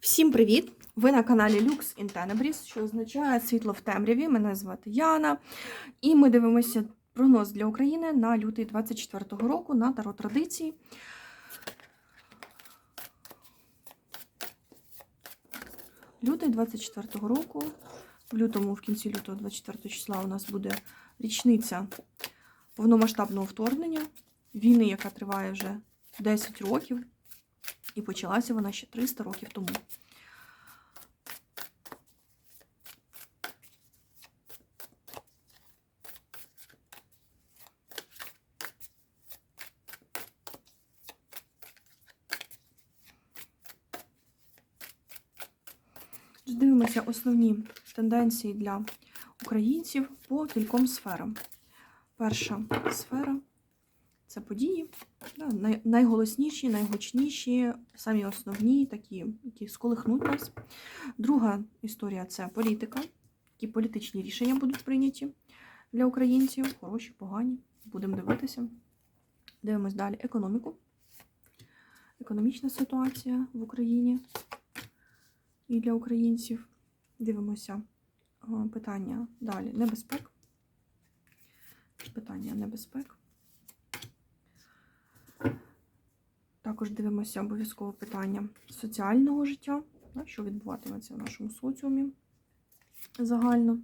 Всім привіт! Ви на каналі Lux in Tenebris, що означає світло в темряві. Мене звати Яна. І ми дивимося прогноз для України на лютий 24-го року на Таро Традиції. Лютий 24-го року. В лютому, в кінці лютого 24 числа, у нас буде річниця повномасштабного вторгнення, війни, яка триває вже 10 років. І почалася вона ще 300 років тому. Дивимося основні тенденції для українців по кільком сферам. Перша сфера це події, найголосніші, найгучніші, самі основні, такі, які сколихнуть нас. Друга історія це політика, які політичні рішення будуть прийняті для українців, хороші, погані. Будемо дивитися. Дивимось далі економіку. Економічна ситуація в Україні і для українців. Дивимося питання далі небезпек. Питання небезпек. Також дивимося обов'язково питання соціального життя, що відбуватиметься в нашому соціумі загально.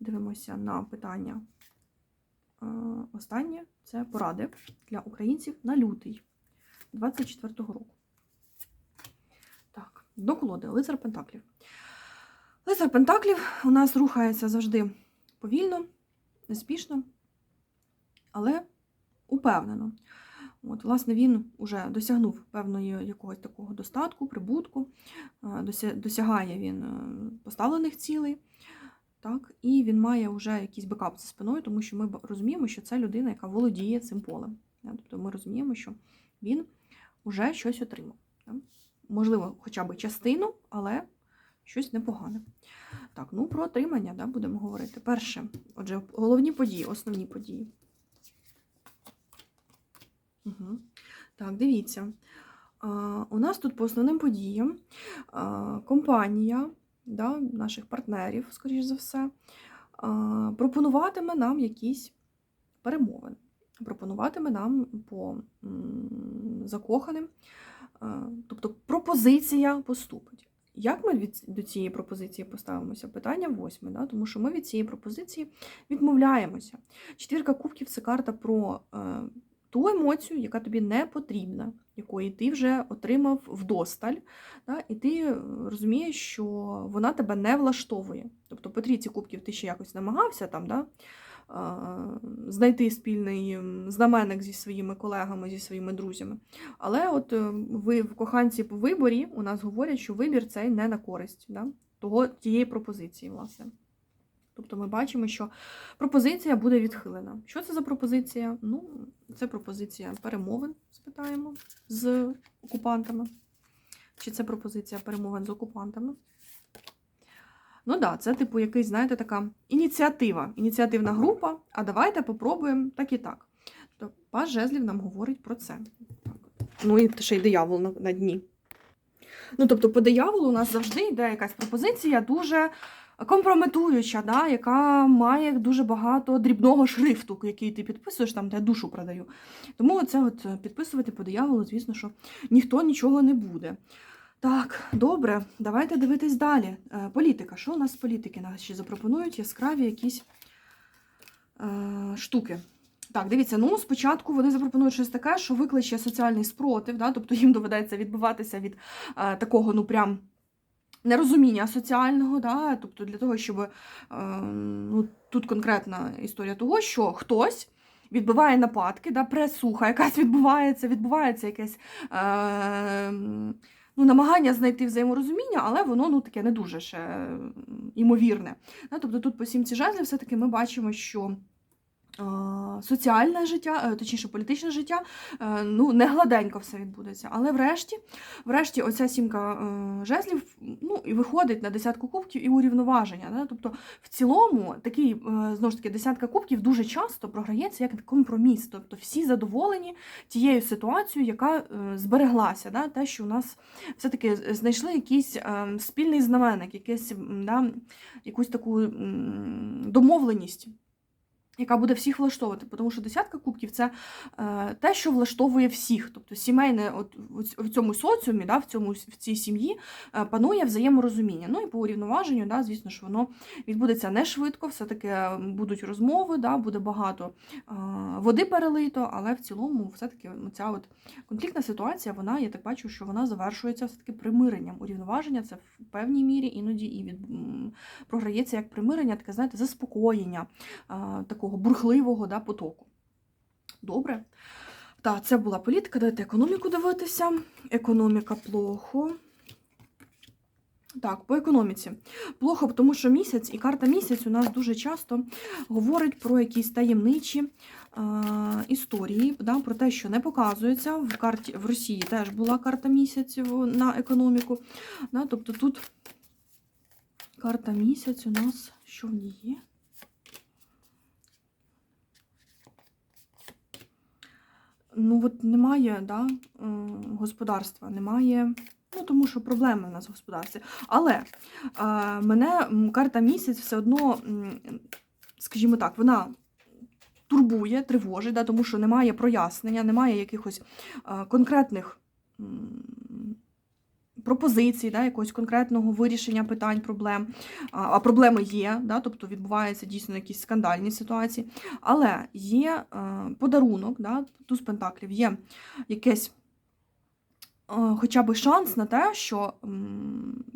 Дивимося на питання е, останнє це поради для українців на лютий 24-го року. Так, до колоди Лицар Пентаклів. Лицар Пентаклів у нас рухається завжди повільно, неспішно, але упевнено. От, власне, він вже досягнув певної якогось такого достатку, прибутку, е, досягає він е, поставлених цілей, так, і він має вже якийсь бекап за спиною, тому що ми розуміємо, що це людина, яка володіє цим полем. Тобто ми розуміємо, що він вже щось отримав. Можливо, хоча б частину, але щось непогане. Так, ну про отримання да, будемо говорити. Перше, отже, головні події, основні події. Угу. Так, дивіться. У нас тут по основним подіям компанія да, наших партнерів, скоріш за все, пропонуватиме нам якісь перемовини. Пропонуватиме нам по закоханим. Тобто пропозиція поступить. Як ми від, до цієї пропозиції поставимося? Питання восьме, да? тому що ми від цієї пропозиції відмовляємося. Четвірка кубків це карта про е, ту емоцію, яка тобі не потрібна, якої ти вже отримав вдосталь, да, і ти е, розумієш, що вона тебе не влаштовує. Тобто по трійці кубків ти ще якось намагався там, да, знайти спільний знаменник зі своїми колегами, зі своїми друзями. Але от е, ви в коханці по виборі у нас говорять, що вибір цей не на користь да, того, тієї пропозиції, власне. Тобто ми бачимо, що пропозиція буде відхилена. Що це за пропозиція? Ну, це пропозиція перемовин, спитаємо, з окупантами. Чи це пропозиція перемовин з окупантами? Ну так, да, це, типу, якийсь, знаєте, така ініціатива, ініціативна група. А давайте попробуємо так і так. Тобто, пас жезлів нам говорить про це. Ну і ще й диявол на, на дні. Ну, тобто, по дияволу у нас завжди йде якась пропозиція дуже компрометуюча, да, яка має дуже багато дрібного шрифту, який ти підписуєш, там де душу продаю. Тому це от е, підписувати по дияволу, звісно, що ніхто нічого не буде. Так, добре, давайте дивитись далі. Е, Політика. Що у нас з політики? Ще запропонують яскраві якісь е, штуки. Так, дивіться, ну спочатку вони запропонують щось таке, що викличе соціальний спротив, да, тобто їм доведеться відбиватися від е, такого, ну прям нерозуміння соціального, да, тобто для того, щоб е, ну, тут конкретна історія того, що хтось відбиває нападки, да, пресуха якась відбувається, відбувається якесь е, ну, намагання знайти взаєморозуміння, але воно ну, таке не дуже ще імовірне. Да, тобто тут по сімці жезлів все-таки ми бачимо, що соціальне життя, е, точніше, політичне життя, е, ну, не гладенько все відбудеться. Але врешті, врешті, оця сімка е, жезлів ну, і виходить на десятку кубків і урівноваження. Да? Тобто, в цілому, такий, знову ж таки, десятка кубків дуже часто програється як компроміс. Тобто всі задоволені тією ситуацією, яка збереглася. Да? Те, що у нас все-таки знайшли якийсь спільний знаменник, якийсь, да, якусь таку домовленість яка буде всіх влаштовувати, тому що десятка кубків це е, те, що влаштовує всіх. Тобто сімейне, от в цьому соціумі, да, в цьому в цій сім'ї е, панує взаєморозуміння. Ну і по урівноваженню, да, звісно ж, воно відбудеться не швидко, все-таки е, будуть розмови, да, буде багато е, води перелито, але в цілому, все-таки ця от конфліктна ситуація, вона, я так бачу, що вона завершується все-таки примиренням. Урівноваження це в певній мірі іноді і від програється як примирення, таке, знаєте, заспокоєння а, такого бурхливого да, потоку. Добре. Так, це була політика. Давайте економіку дивитися. Економіка плохо. Так, по економіці. Плохо, тому що місяць і карта місяць у нас дуже часто говорить про якісь таємничі е, історії, да, про те, що не показується. В карті в Росії теж була карта місяць в- на економіку. Да, тобто тут карта місяць у нас що в ній є? Ну, от немає да, е, господарства, немає. Ну, тому що проблеми в нас в господарстві. Але е, мене карта місяць все одно, скажімо так, вона турбує, тривожить, да, тому що немає прояснення, немає якихось е, конкретних пропозицій, да, якогось конкретного вирішення питань, проблем. А, проблеми є, да, тобто відбуваються дійсно якісь скандальні ситуації. Але є е, подарунок, да, туз пентаклів, є якесь хоча б шанс на те, що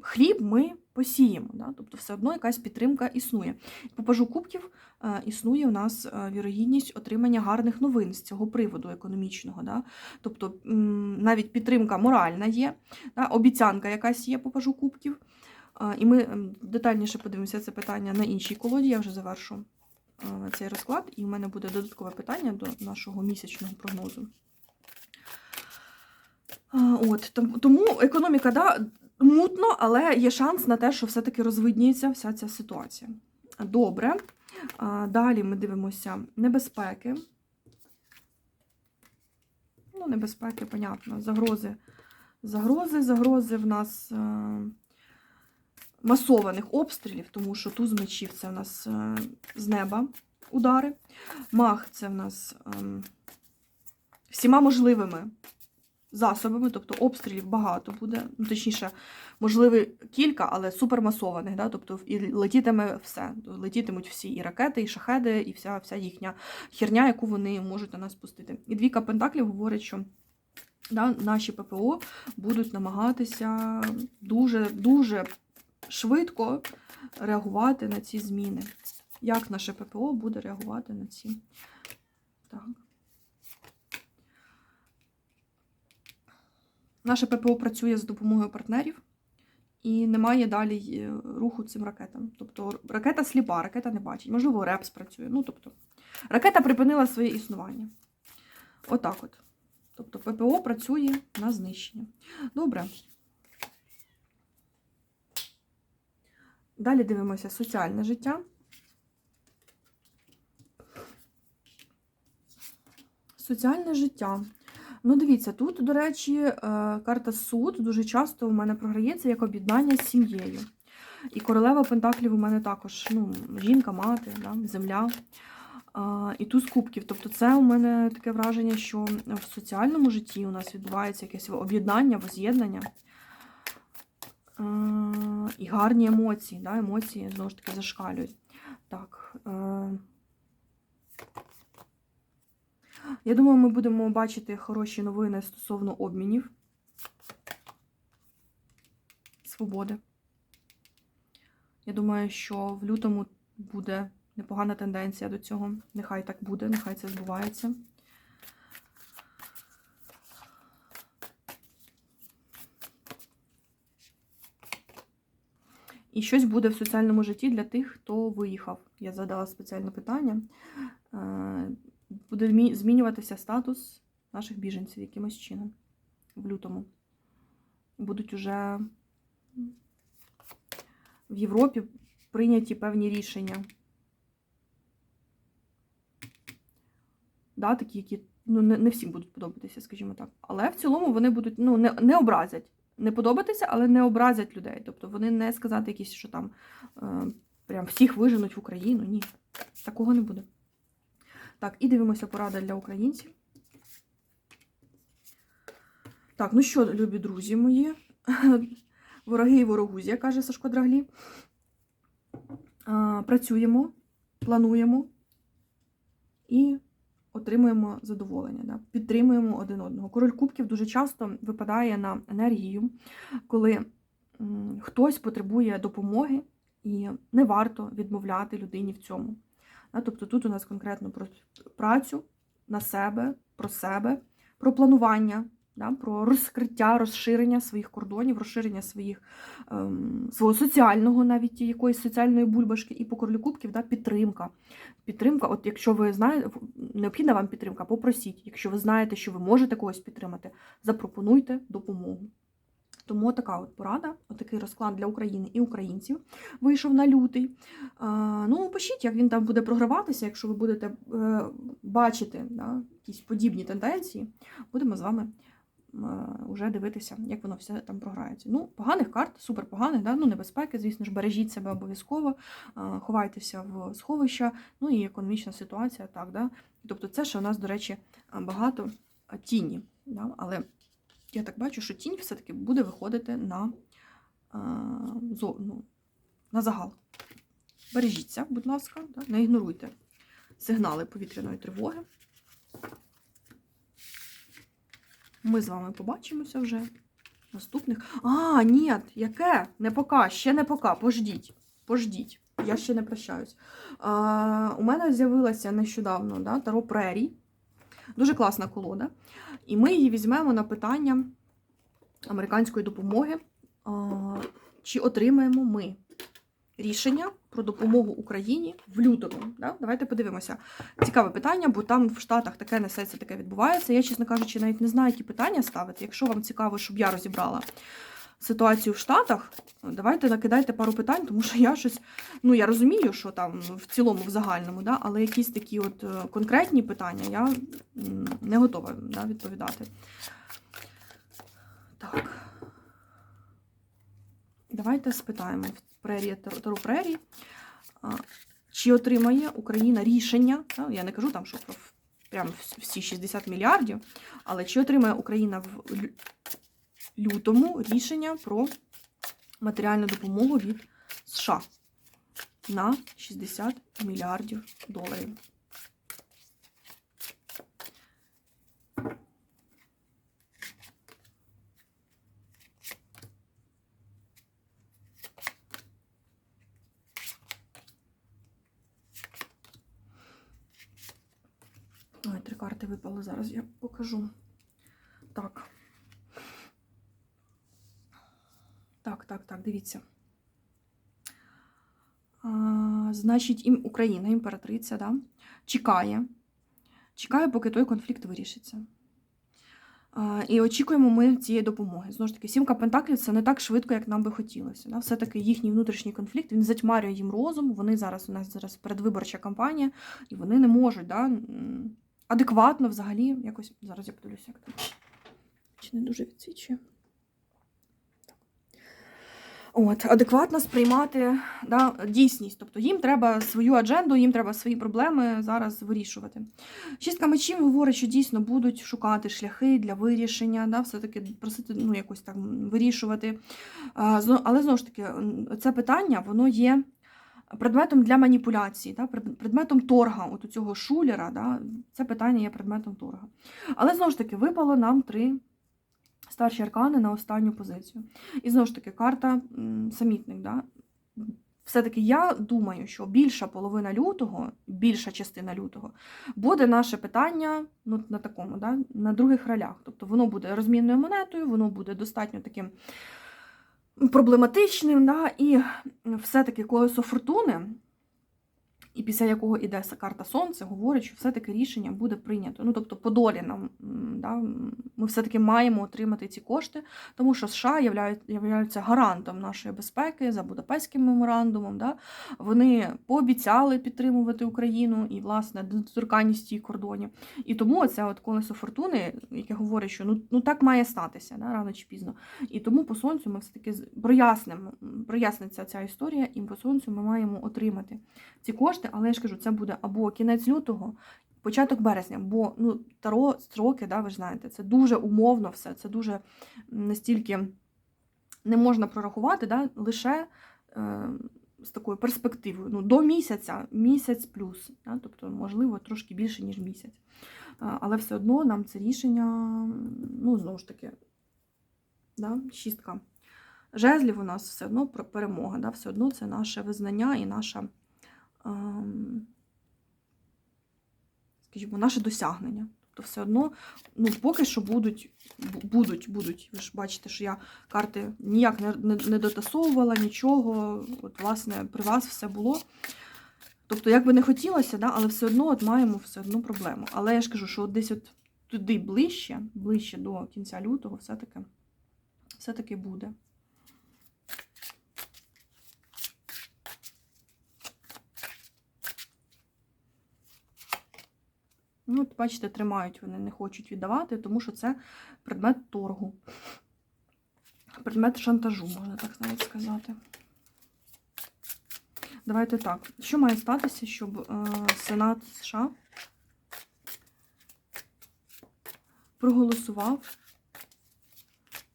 хліб ми посіємо. Да? Тобто все одно якась підтримка існує. По пажу кубків е, існує у нас е, вірогідність отримання гарних новин з цього приводу економічного. Да? Тобто навіть підтримка моральна є, да? обіцянка якась є по пажу кубків. Е, І ми детальніше подивимося це питання на іншій колоді. Я вже завершу е, цей розклад, і в мене буде додаткове питання до нашого місячного прогнозу. От, тому економіка, да, мутно, але є шанс на те, що все-таки розвидніється вся ця ситуація. Добре. Далі ми дивимося небезпеки. Ну, небезпеки, понятно. Загрози. Загрози, загрози в нас е, масованих обстрілів, тому що туз мечів це в нас е, з неба удари. Мах це в нас ем, всіма можливими засобами, тобто обстрілів багато буде, ну, точніше, можливо, кілька, але супермасованих, да? тобто і летітиме все. Летітимуть всі і ракети, і шахеди, і вся, вся їхня херня, яку вони можуть на нас пустити. І двійка пентаклів говорить, що да, наші ППО будуть намагатися дуже дуже швидко реагувати на ці зміни. Як наше ППО буде реагувати на ці? Так. Наше ППО працює з допомогою партнерів і немає далі е, руху цим ракетам. Тобто ракета сліпа, ракета не бачить. Можливо, РЕПС працює. Ну, тобто, ракета припинила своє існування. Отак от. Тобто ППО працює на знищення. Добре. Далі дивимося соціальне життя. Соціальне життя. Ну, дивіться, тут, до речі, е, карта суд дуже часто у мене програється як об'єднання з сім'єю. І королева Пентаклів у мене також ну, жінка, мати, да, земля. А, і туз кубків. Тобто, це у мене таке враження, що в соціальному житті у нас відбувається якесь об'єднання, воз'єднання. І гарні емоції. Да, емоції знову ж таки зашкалюють. Так. Е, я думаю, ми будемо бачити хороші новини стосовно обмінів. Свободи. Я думаю, що в лютому буде непогана тенденція до цього. Нехай так буде, нехай це збувається. І щось буде в соціальному житті для тих, хто виїхав. Я задала спеціальне питання. Буде змінюватися статус наших біженців якимось чином в лютому. Будуть уже в Європі прийняті певні рішення. Да, такі, які ну, не, не всім будуть подобатися, скажімо так. Але в цілому вони будуть ну, не, не образять. Не подобатися, але не образять людей. Тобто вони не сказати якісь, що там е, прям всіх виженуть в Україну. Ні, такого не буде. Так, і дивимося порада для українців. Так, ну що, любі друзі мої, вороги і ворогузія, каже Сашко Драглі. Працюємо, плануємо і отримуємо задоволення, да? підтримуємо один одного. Король кубків дуже часто випадає на енергію, коли хтось потребує допомоги, і не варто відмовляти людині в цьому. Тобто тут у нас конкретно про працю на себе, про себе, про планування, да? про розкриття, розширення своїх кордонів, розширення своїх, ем, свого соціального, навіть якоїсь соціальної бульбашки, і по кубків да? підтримка. Підтримка, от якщо ви знаєте, необхідна вам підтримка, попросіть. Якщо ви знаєте, що ви можете когось підтримати, запропонуйте допомогу. Тому така от порада, отакий розклад для України і українців вийшов на лютий. Ну, пишіть, як він там буде програватися, якщо ви будете е, бачити да, якісь подібні тенденції, будемо з вами вже дивитися, як воно все там програється. Ну, поганих карт, супер поганих, да? ну, небезпеки, звісно ж, бережіть себе обов'язково, ховайтеся в сховища, ну і економічна ситуація, так, да? Тобто це ще у нас, до речі, багато тіні. Да? Але я так бачу, що тінь все-таки буде виходити на, зо, ну, на загал. Бережіться, будь ласка, не ігноруйте сигнали повітряної тривоги. Ми з вами побачимося вже. Наступних. А, ні, яке? Не пока, ще не пока. Пождіть. Пождіть. Я ще не прощаюсь. А, У мене з'явилася нещодавно да, Таро Прерій. Дуже класна колода. І ми її візьмемо на питання американської допомоги. Чи отримаємо ми рішення про допомогу Україні в лютому. Да? Давайте подивимося. Цікаве питання, бо там в Штатах таке несеться, таке відбувається. Я, чесно кажучи, навіть не знаю, які питання ставити. Якщо вам цікаво, щоб я розібрала ситуацію в Штатах, давайте накидайте пару питань, тому що я щось, ну я розумію, що там в цілому, в загальному, да? але якісь такі от е, конкретні питання я не готова да, відповідати. Так. Давайте спитаємо в прерії Тару Прерії, чи отримає Україна рішення, я не кажу там, що про прям всі 60 мільярдів, але чи отримає Україна в лютому рішення про матеріальну допомогу від США на 60 мільярдів доларів. Ой, три карти випали зараз, я покажу. Так. Так, так, дивіться. А, Значить, ім, Україна, імператриця, да, чекає. Чекає, поки той конфлікт вирішиться. А, І очікуємо ми цієї допомоги. Знову ж таки, сімка Пентаклів це не так швидко, як нам би хотілося. Да? Все-таки їхній внутрішній конфлікт він затьмарює їм розум. Вони зараз у нас зараз передвиборча кампанія, і вони не можуть да, адекватно взагалі якось. Зараз я подивлюся, як там. Чи не дуже відсвічує. От, адекватно сприймати да, дійсність. Тобто їм треба свою адженду, їм треба свої проблеми зараз вирішувати. Шістка мечів говорить, що дійсно будуть шукати шляхи для вирішення, да, все-таки просити ну, якось там вирішувати. Але знову ж таки, це питання воно є предметом для маніпуляції, да, предметом торга от у цього шулера. Да, Це питання є предметом торга. Але знову ж таки, випало нам три старші аркани на останню позицію. І знову ж таки, карта самітник. Да? Все-таки я думаю, що більша половина лютого, більша частина лютого, буде наше питання ну, на такому, да, на других ролях. Тобто воно буде розмінною монетою, воно буде достатньо таким проблематичним. Да, І все-таки колесо фортуни і після якого іде карта Сонце, говорить, що все-таки рішення буде прийнято. Ну, тобто, по долі нам да, ми все-таки маємо отримати ці кошти, тому що США являють, являються гарантом нашої безпеки за Будапештським меморандумом. Да. Вони пообіцяли підтримувати Україну і, власне, доторканність її кордонів. І тому це от колесо фортуни, яке говорить, що ну, ну так має статися да, рано чи пізно. І тому по сонцю ми все-таки прояснимо, проясниться ця історія, і по сонцю ми маємо отримати ці кошти, але я ж кажу, це буде або кінець лютого, початок березня, бо ну, таро строки, да, ви ж знаєте, це дуже умовно все, це дуже настільки не можна прорахувати, да, лише е, з такою перспективою. Ну, до місяця, місяць плюс, да, тобто, можливо, трошки більше, ніж місяць. А, Але все одно нам це рішення, ну, знову ж таки, да, шістка. Жезлів у нас все одно перемога, да, все одно це наше визнання і наша, скажімо, наше досягнення. Тобто все одно, ну, поки що будуть, будуть, будуть. Ви ж бачите, що я карти ніяк не, не, не дотасовувала, нічого. От, власне, при вас все було. Тобто, як би не хотілося, да, але все одно от маємо все одно проблему. Але я ж кажу, що десь от туди ближче, ближче до кінця лютого, все-таки, все-таки буде. Ну, от, бачите, тримають вони, не хочуть віддавати, тому що це предмет торгу. Предмет шантажу, можна так навіть сказати. Давайте так. Що має статися, щоб е, Сенат США проголосував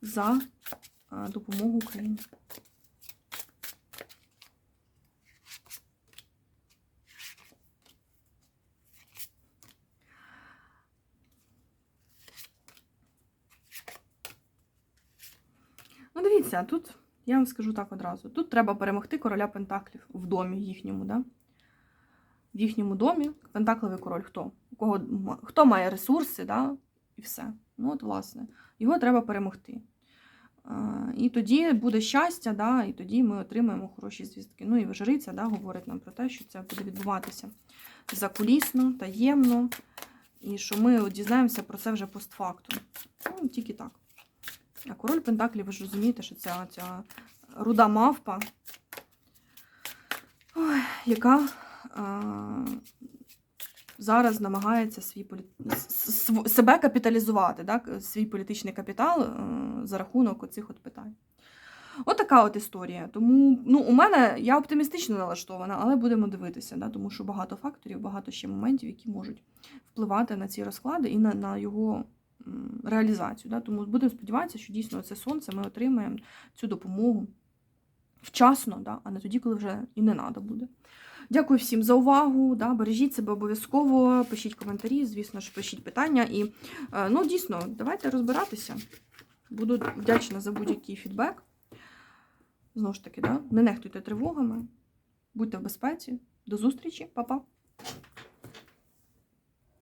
за е, допомогу Україні? Ну, дивіться, тут я вам скажу так одразу. Тут треба перемогти короля Пентаклів в домі їхньому, да? В їхньому домі Пентакливий король хто? У кого хто має ресурси, да? і все. Ну, от, власне, його треба перемогти. І тоді буде щастя, да? і тоді ми отримаємо хороші звістки. Ну і жриця да, говорить нам про те, що це буде відбуватися закулісно, таємно, і що ми дізнаємося про це вже постфактум. Ну, тільки так. А король Пентаклів, ви ж розумієте, що ця, ця руда мавпа, ой, яка а, зараз намагається свій полі... себе капіталізувати, так? свій політичний капітал е, за рахунок оцих от питань. От така от історія. Тому ну, у мене я оптимістично налаштована, але будемо дивитися, да? тому що багато факторів, багато ще моментів, які можуть впливати на ці розклади і на, на його реалізацію. Да? Тому будемо сподіватися, що дійсно це сонце ми отримаємо цю допомогу вчасно, да? а не тоді, коли вже і не треба буде. Дякую всім за увагу. Да? Бережіть себе обов'язково, пишіть коментарі, звісно ж, пишіть питання. І е, ну, дійсно, давайте розбиратися. Буду вдячна за будь-який фідбек. Знову ж таки, да? не нехтуйте тривогами, будьте в безпеці. До зустрічі, па-па!